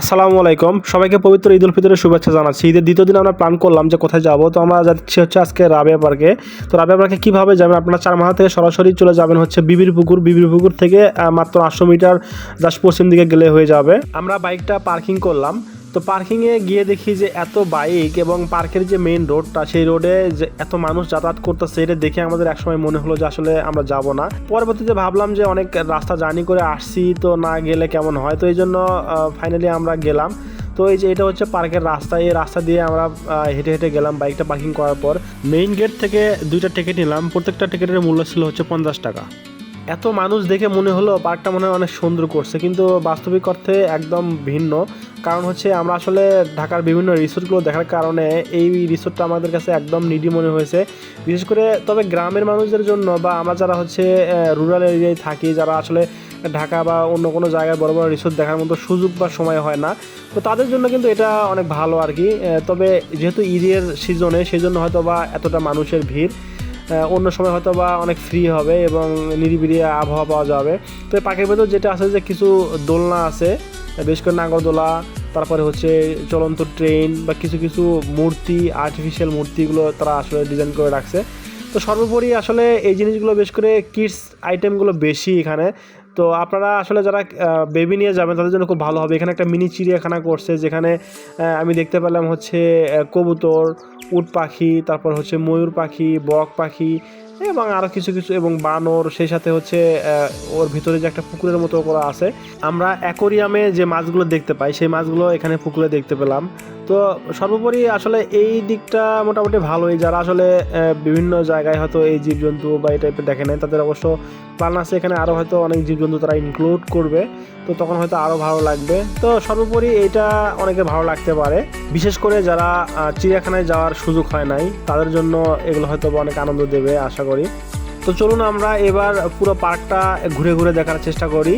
আসসালামু আলাইকুম। সবাইকে পবিত্র ঈদ উল ফিতরের শুভেচ্ছা জানাচ্ছি। ঈদের দ্বিতীয় দিন আমরা প্ল্যান করলাম যে কোথায় যাব। তো আমরা যাচ্ছি হচ্ছে আজকে রাবে পার্কে। তো রাবিয়া পার্কে কীভাবে যাবেন? আপনারা চার মাথা থেকে সরাসরি চলে যাবেন হচ্ছে বিবির পুকুর বিবির পুকুর থেকে মাত্র আটশো মিটার জাস্ট পশ্চিম দিকে গেলে হয়ে যাবে। আমরা বাইকটা পার্কিং করলাম। তো পার্কিংয়ে গিয়ে দেখি যে এত বাইক এবং পার্কের যে মেইন রোডটা সেই রোডে যে এত মানুষ যাতায়াত করতেছে, এটা দেখে আমাদের একসময় মনে হলো যে আসলে আমরা যাব না। পরবর্তীতে ভাবলাম যে অনেক রাস্তা জার্নি করে আসছি, তো না গেলে কেমন হয়? তো এই জন্য ফাইনালি আমরা গেলাম। তো এই যে এটা হচ্ছে পার্কের রাস্তা, এই রাস্তা দিয়ে আমরা হেঁটে হেঁটে গেলাম বাইকটা পার্কিং করার পর। মেইন গেট থেকে দুইটা টিকিট নিলাম। প্রত্যেকটা টিকিটের মূল্য ছিল হচ্ছে পঞ্চাশ টাকা। এত মানুষ দেখে মনে হলো পার্কটা মনে হয় অনেক সুন্দর করছে, কিন্তু বাস্তবিক অর্থে একদম ভিন্ন। কারণ হচ্ছে আমরা আসলে ঢাকার বিভিন্ন রিসোর্টগুলো দেখার কারণে এই রিসোর্টটা আমাদের কাছে একদম নিডি মনে হয়েছে। বিশেষ করে তবে গ্রামের মানুষদের জন্য বা আমরা যারা হচ্ছে রুরাল এরিয়ায় থাকি, যারা আসলে ঢাকা বা অন্য কোনো জায়গায় বড় বড় রিসোর্ট দেখার মতো সুযোগ বা সময় হয় না, তো তাদের জন্য কিন্তু এটা অনেক ভালো আর কি। তবে যেহেতু ঈদের সিজনে সেই জন্য হয়তো বা এতটা মানুষের ভিড়। অন্য সময় হয়তো বা অনেক ফ্রি হবে এবং নিরিবিলি আবহাওয়া পাওয়া যাবে। তো এই পাখির ভেতর যেটা আছে যে কিছু দোলনা আছে, বেশ করে নাগরদোলা তারপরে হচ্ছে চলন্ত ট্রেন বা কিছু কিছু মূর্তি আর্টিফিশিয়াল মূর্তিগুলো তারা আসলে ডিজাইন করে রাখছে। তো সর্বোপরি আসলে এই জিনিসগুলো বেশ করে কিডস আইটেমগুলো বেশি এখানে। তো আপনারা আসলে যারা বেবি নিয়ে যাবেন, তাদের জন্য খুব ভালো হবে। এখানে একটা মিনি চিড়িয়াখানা করছে, যেখানে আমি দেখতে পেলাম হচ্ছে কবুতর, উট পাখি, তারপর হচ্ছে ময়ূর পাখি, বক পাখি, এবং আরও কিছু কিছু, এবং বানর, সেই সাথে হচ্ছে ওর ভিতরে যে একটা পুকুরের মতো করা আছে। আমরা অ্যাকোরিয়ামে যে মাছগুলো দেখতে পাই, সেই মাছগুলো এখানে পুকুরে দেখতে পেলাম। তো সর্বোপরি আসলে এই দিকটা মোটামুটি ভালোই। যারা আসলে বিভিন্ন জায়গায় হয়তো এই জীবজন্তু বা এই টাইপের দেখে নেয়, তাদের অবশ্য প্ল্যান আছে এখানে আরও হয়তো অনেক জীবজন্তু তারা ইনক্লুড করবে। তো তখন হয়তো আরও ভালো লাগবে। তো সর্বোপরি এটা অনেকে ভালো লাগতে পারে। বিশেষ করে যারা চিড়িয়াখানায় যাওয়ার সুযোগ হয় নাই, তাদের জন্য এগুলো হয়তো অনেক আনন্দ দেবে, আশা করি। তো চলুন আমরা এবার পুরো পার্কটা ঘুরে ঘুরে দেখার চেষ্টা করি।